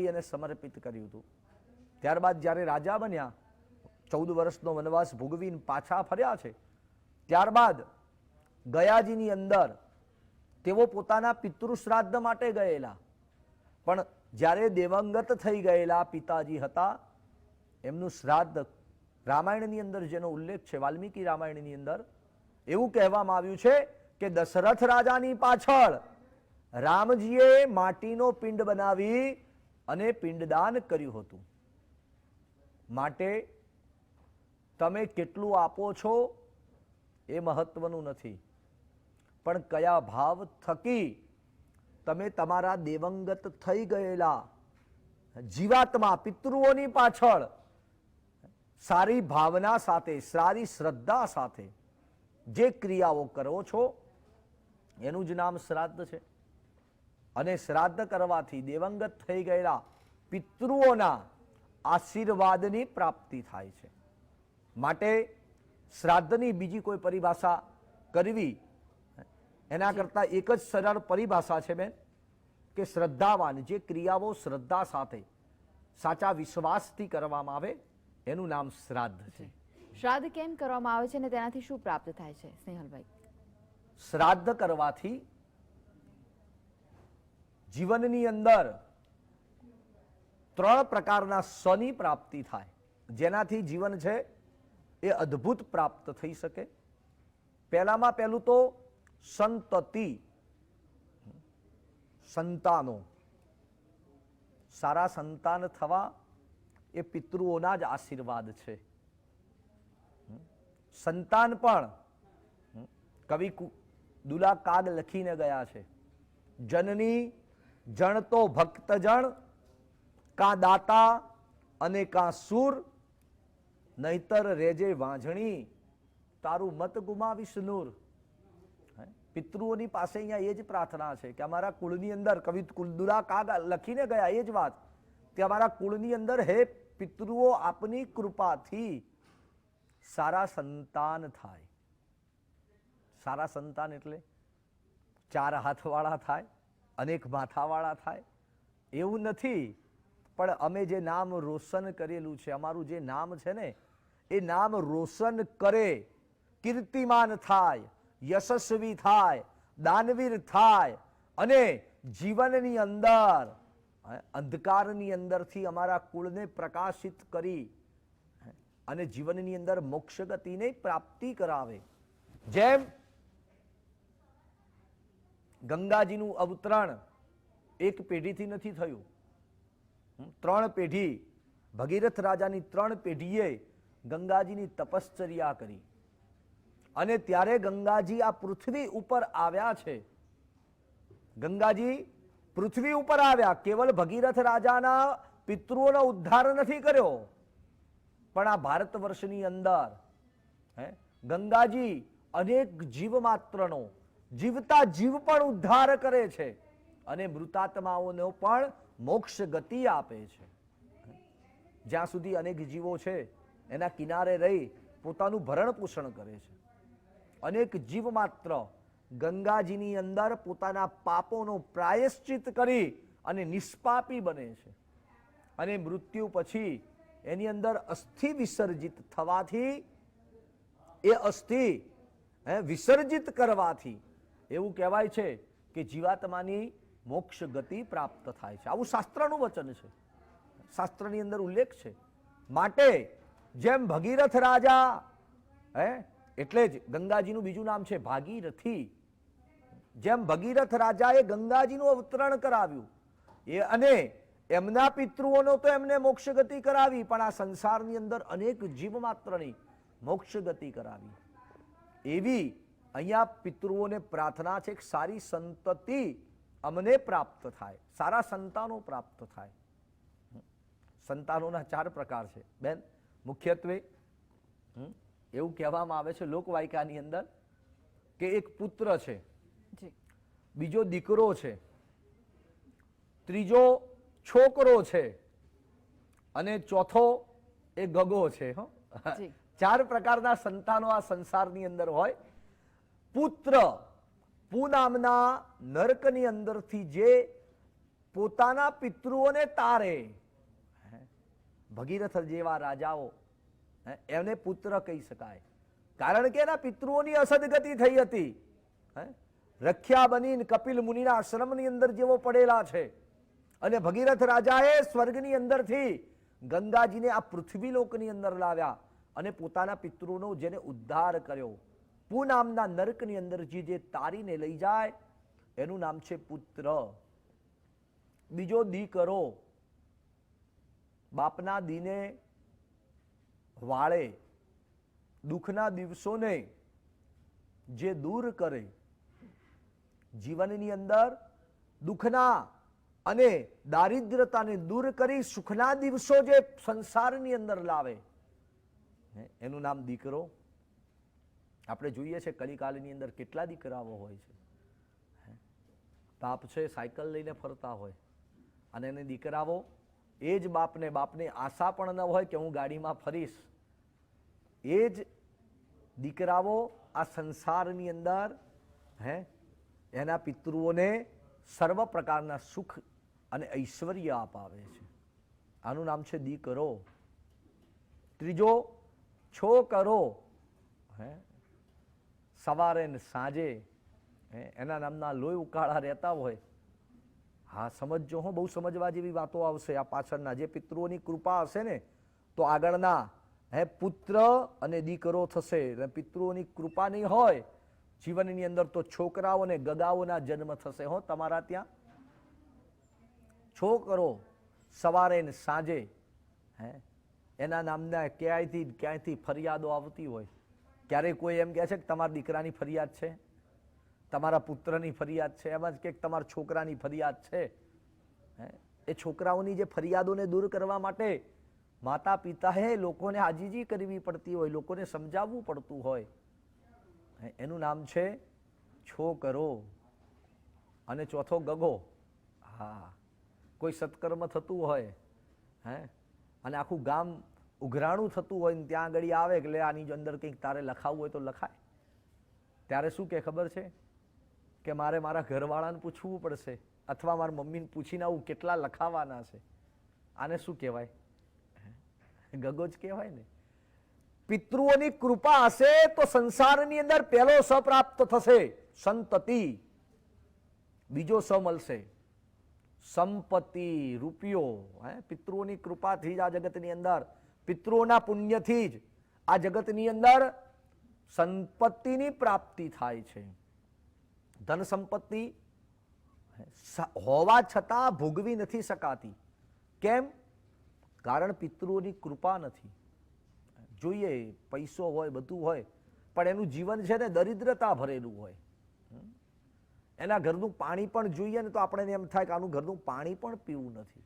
બનાવી અને સમર્પિત કર્યું હતું. ત્યારબાદ જ્યારે રાજા બન્યા, ચૌદ વર્ષનો વનવાસ ભોગવીને પાછા ફર્યા છે, ત્યારબાદ ગયાજીની અંદર તેઓ પોતાના પિતૃ માટે ગયેલા. પણ જ્યારે દેવંગત થઈ ગયેલા પિતાજી હતા, એમનું શ્રાદ્ધ રામાયણની અંદર જેનો ઉલ્લેખ છે, વાલ્મીકી રામાયણની અંદર, એવું કહેવામાં આવ્યું છે કે દશરથ રાજાની પાછળ રામજીએ માટીનો પિંડ બનાવી અને પિંડદાન કર્યું હતું. માટે તમે કેટલું આપો છો એ મહત્વનું નથી. પણ કયા ભાવ થકી તમે તમારા દેવંગત થઈ ગયેલા. જીવાત્મા પિતૃઓની પાછળ સારી ભાવના સાથે, સારી શ્રદ્ધા સાથે જે ક્રિયાઓ કરો છો, એનું જ નામ શ્રાદ્ધ છે. અને શ્રાદ્ધ કરવાથી દેવંગત થઈ ગયેલા પિતૃઓના આશીર્વાદની પ્રાપ્તિ થાય છે. માટે શ્રાદ્ધની બીજી કોઈ પરિભાષા કરવી એના કરતાં એક જ સરળ પરિભાષા છે બેન કે શ્રદ્ધાવાન જે ક્રિયાઓ શ્રદ્ધા સાથે સાચા વિશ્વાસથી કરવામાં આવે એનું નામ શ્રાદ્ધ છે. શ્રાદ્ધ કેમ કરવામાં આવે છે અને તેનાથી શું પ્રાપ્ત થાય છે સ્નેહલભાઈ? શ્રાદ્ધ કરવાથી જીવનની અંદર ત્રણ પ્રકારના સની પ્રાપ્તિ થાય. જેનાથી જીવન છે એ અદ્ભુત પ્રાપ્ત થઈ શકે. પહેલામાં પહેલું તો સંતતિ. સંતાનો. સારા સંતાન થવા એ પિતૃઓના જ આશીર્વાદ છે. સંતાન પણ કવિ કુ- દુલા કાગ લખીને ગયા છે. જનની જણ તો ભક્તજણ, કાં દાતા અને કાં સુર, નહીતર રેજે વાંઝણી, તારું મત ગુમાવીશ નૂર? પિતૃઓની પાસે અહીંયા એ જ પ્રાર્થના છે કે અમારા કુળની અંદર કવિ કુલદુરા કાગ લખીને ગયા, એ જ વાત. કે અમારા કુળની અંદર હે પિતૃઓ, આપની કૃપાથી સારા સંતાન થાય. સારા સંતાન એટલે ચાર હાથવાળા થાય. અનેક માથાવાળા થાય. એવું નથી, પણ અમે જે નામ રોશન કરેલું છે, અમારું જે નામ છે ને, એ નામ રોશન કરે, કીર્તિમાન થાય, યશસ્વી થાય, દાનવીર થાય, અને જીવનની અંદર અંધકારની અંદરથી અમારા કુળને પ્રકાશિત કરી અને જીવનની અંદર મોક્ષ ગતિને પ્રાપ્તિ કરાવે. જેમ ગંગાજીનું અવતરણ એક પેઢીથી નથી થયું. ત્રણ પેઢી ભગીરથ રાજાની ત્રણ પેઢીએ ગંગાજીની તપશ્ચર્યા કરી. અને ત્યારે ગંગાજી આ પૃથ્વી ઉપર આવ્યા છે. ગંગાજી પૃથ્વી ઉપર આવ્યા કેવલ ભગીરથ રાજાના પિતૃઓનો ઉદ્ધાર નથી કર્યો. પણ આ ભારત વર્ષની અંદર હે, ગંગાજી અનેક જીવ માત્રનો જીવતા જીવ પણ ઉદ્ધાર કરે છે અને મૃતાત્માઓનો પણ મોક્ષ ગતિ આપે છે. જ્યાં સુધી અનેક જીવો છે, એના કિનારે રહી પોતાનું ભરણ પોષણ કરે છે. અનેક જીવ માત્ર ગંગાજીની અંદર પોતાના પાપોનો પ્રાયશ્ચિત કરી અને નિષ્પાપી બને છે. અને મૃત્યુ પછી એની અંદર અસ્થિ વિસર્જિત થવાથી, એ અસ્થિ વિસર્જિત કરવાથી એવું કહેવાય છે કે જીવાત્માની મોક્ષ ગતિ પ્રાપ્ત થાય છે. આવું શાસ્ત્રનું વચન છે. શાસ્ત્રની અંદર ઉલ્લેખ છે. માટે જેમ ભગીરથ રાજા, હે, એટલે જ ગંગાજીનું બીજું નામ છે ભાગીરથી. જેમ ભગીરથ રાજાએ ગંગાજીનું અવતરણ કરાવ્યું, એ અને એમના પિતૃઓનો તો એમને મોક્ષ ગતિ કરાવી, પણ આ સંસારની અંદર અનેક જીવ માત્રની મોક્ષ ગતિ કરાવી. એવી અહીંયા પિતૃઓને પ્રાર્થના છે કે સારી સંતતિ અમને પ્રાપ્ત થાય સારા સંતાનો પ્રાપ્ત થાય. સંતાનોના ચાર પ્રકાર છે. બેન મુખ્યત્વે એવું કહેવામાં આવે છે લોકવાયકાની અંદર કે એક પુત્ર છે બીજો દીકરો છે ત્રીજો છોકરો છે અને ચોથો એ ગગો છે હો. ચાર પ્રકારના સંતાનો આ સંસારની અંદર હોય. પુત્ર પુ નામના નર્કની અંદરથી જે પોતાના પિતૃઓને તારે? ભગીરથ જેવા રાજાઓ? એમને પુત્ર કહી શકાય કારણ કે એના પિતૃઓની અસદગતિ થઈ હતી? રખ્યા બનીને કપિલ મુનિના આશ્રમની અંદર જેવો પડેલા છે અને ભગીરથ રાજાએ સ્વર્ગની અંદરથી ગંગાજીને આ પૃથ્વી લોકની અંદર લાવ્યા અને પોતાના પિતૃનો જેને ઉદ્ધાર કર્યો પુ નામના નરકની અંદર જે જે તારીને લઈ જાય, એનું નામ છે પુત્ર. બીજો દીકરો બાપના દીને વાળે, દુઃખના દિવસોને જે દૂર કરે, જીવનની અંદર દુઃખના અને દારિદ્રતાને દૂર કરી સુખના દિવસો જે સંસારની અંદર લાવે એનું નામ દીકરો. આપણે જોઈએ છે કલિકાલની અંદર કેટલા દીકરાઓ હોય છે. બાપ છે, સાયકલ લઈને ફરતા હોય. અને એને દીકરાઓ એ જ બાપને બાપને આશા પણ ન હોય કે હું ગાડીમાં ફરીશ. એ જ દીકરાઓ આ સંસારની અંદર, હે? એના પિતૃઓને સર્વ પ્રકારના સુખ અને ઐશ્વર્ય અપાવે છે. આનું નામ છે દીકરો. ત્રીજો, છોકરો. હે? સવારે ને સાંજે એના નામના લોહી ઉકાળા રહેતા હોય. હા, સમજજો હો, બહુ સમજવા જેવી વાતો આવશે આ પાછળના. જે પિતૃઓની કૃપા હશે ને, તો આગળના, હે, પુત્ર અને દીકરો થશે. અને પિતૃઓની કૃપા નહીં હોય, જીવનની અંદર તો છોકરાઓ અને ગગાઓના જન્મ થશે હો તમારા ત્યાં. છોકરો સવારે ને સાંજે, હે, એના નામના ક્યાંયથી ક્યાંયથી ફરિયાદો આવતી હોય. ક્યારેક કોઈ એમ કહે છે કે તમારા દીકરાની ફરિયાદ છે, તમારા પુત્રની ફરિયાદ છે, એમ જ કે તમારા છોકરાની ફરિયાદ છે. એ છોકરાઓની જે ફરિયાદોને દૂર કરવા માટે માતા પિતાએ લોકોને આજીજી કરવી પડતી હોય, લોકોને સમજાવવું પડતું હોય. એનું નામ છે છોકરો અને ચોથો ગગો. હા. કોઈ સત્કર્મ થતું હોય, હે? અને આખું ગામ ઉઘરાણું થતું હોય ને ત્યાં આગળ આવે એટલે આની અંદર કંઈક તારે લખાવવું હોય તો લખાય. ત્યારે શું કે ખબર છે? કે મારે મારા ઘરવાળાને પૂછવું પડશે અથવા મારા મમ્મીને પૂછીને આવું કેટલા લખાવાના છે. આને શું કહેવાય? ગગોજ કહેવાય ને. પિતૃઓની કૃપા હશે તો સંસારની અંદર પહેલો સ પ્રાપ્ત થશે, સંતતિ. બીજો સ મળશે, સંપત્તિ રૂપિયો. હે, પિતૃઓની કૃપાથી જ આ જગતની અંદર પિતૃઓના પુણ્યથી જ આ જગતની અંદર સંપત્તિની પ્રાપ્તિ થાય છે. ધન સંપત્તિ હોવા છતાં ભોગવી નથી શકાતી. કેમ? કારણ પિતૃઓની કૃપા નથી. જોઈએ, પૈસો હોય, બધું હોય, પણ એનું જીવન છે ને દરિદ્રતા ભરેલું હોય. એના ઘરનું પાણી પણ જોઈએ ને તો આપણે એમ થાય કે આનું ઘરનું પાણી પણ પીવું નથી.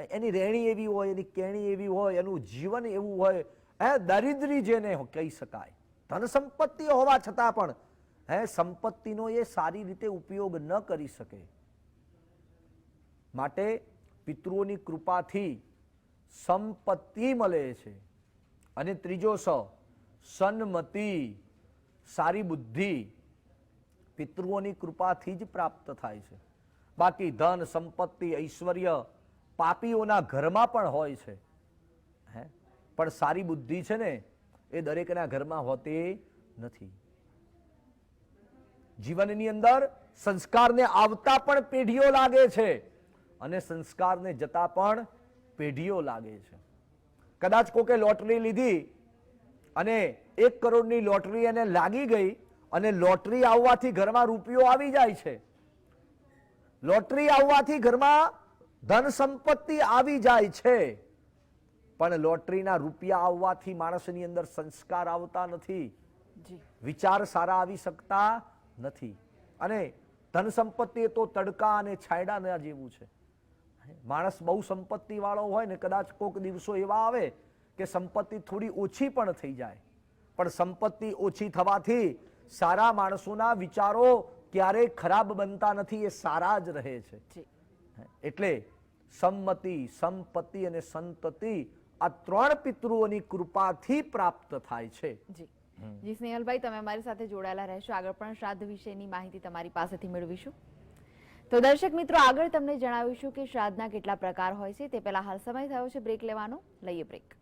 એની રહેણી એવી હોય, એની કેણી એવી હોય, એનું જીવન એવું હોય, હે, દરિદ્રી જેને કહી શકાય. ધન સંપત્તિ હોવા છતાં પણ, હે, સંપત્તિનો એ સારી રીતે ઉપયોગ ન કરી શકે. માટે પિતૃઓની કૃપાથી સંપત્તિ મળે છે. અને ત્રીજો સ, સન્મતિ, સારી બુદ્ધિ પિતૃઓની કૃપાથી જ પ્રાપ્ત થાય છે. બાકી ધન, સંપત્તિ, ઐશ્વર્ય પાપીઓના ઘરમાં પણ હોય છે. હે? પણ સારી બુદ્ધિ છે ને, એ દરેકના ઘરમાં હોતી નથી. જીવનની અંદર સંસ્કારને આવતા પણ પેઢીઓ લાગે છે અને સંસ્કારને જતા પણ પેઢીઓ લાગે છે. કદાચ કોકે લોટરી લીધી અને એક કરોડની લોટરી એને લાગી ગઈ અને લોટરી આવવાથી ઘરમાં રૂપિયો આવી જાય છે. લોટરી આવવાથી ઘરમાં ધન સંપત્તિ આવી જાય છે. પણ લોટરીના રૂપિયા આવવાથી માણસની અંદર સંસ્કાર આવતા નથી. વિચાર સારા આવી શકતા નથી. અને ધન સંપત્તિ એ તો તડકા અને છાંયડાના જેવું છે. માણસ બહુ સંપત્તિ વાળો હોય ને કદાચ કોઈક દિવસો એવા આવે કે સંપત્તિ થોડી ઓછી પણ થઈ જાય. પણ સંપત્તિ ઓછી થવાથી સારા માણસોના વિચારો ક્યારેય ખરાબ બનતા નથી એ સારા જ રહે છે. એટલે સંમતિ સંપત્તિ અને સંતતિ આ ત્રણ પિતૃઓની કૃપાથી પ્રાપ્ત થાય છે. જી. જી સ્નેહલભાઈ તમે અમારી સાથે જોડાયેલા રહેશો. આગળ પણ શ્રાદ્ધ વિશેની માહિતી તમારી પાસેથી મેળવીશું. તો દર્શક મિત્રો આગળ તમને જણાવીશું કે શ્રાદ્ધના કેટલા પ્રકાર હોય છે. તે પહેલા હાલ સમય થયો છે બ્રેક લેવાનો. લઈએ બ્રેક.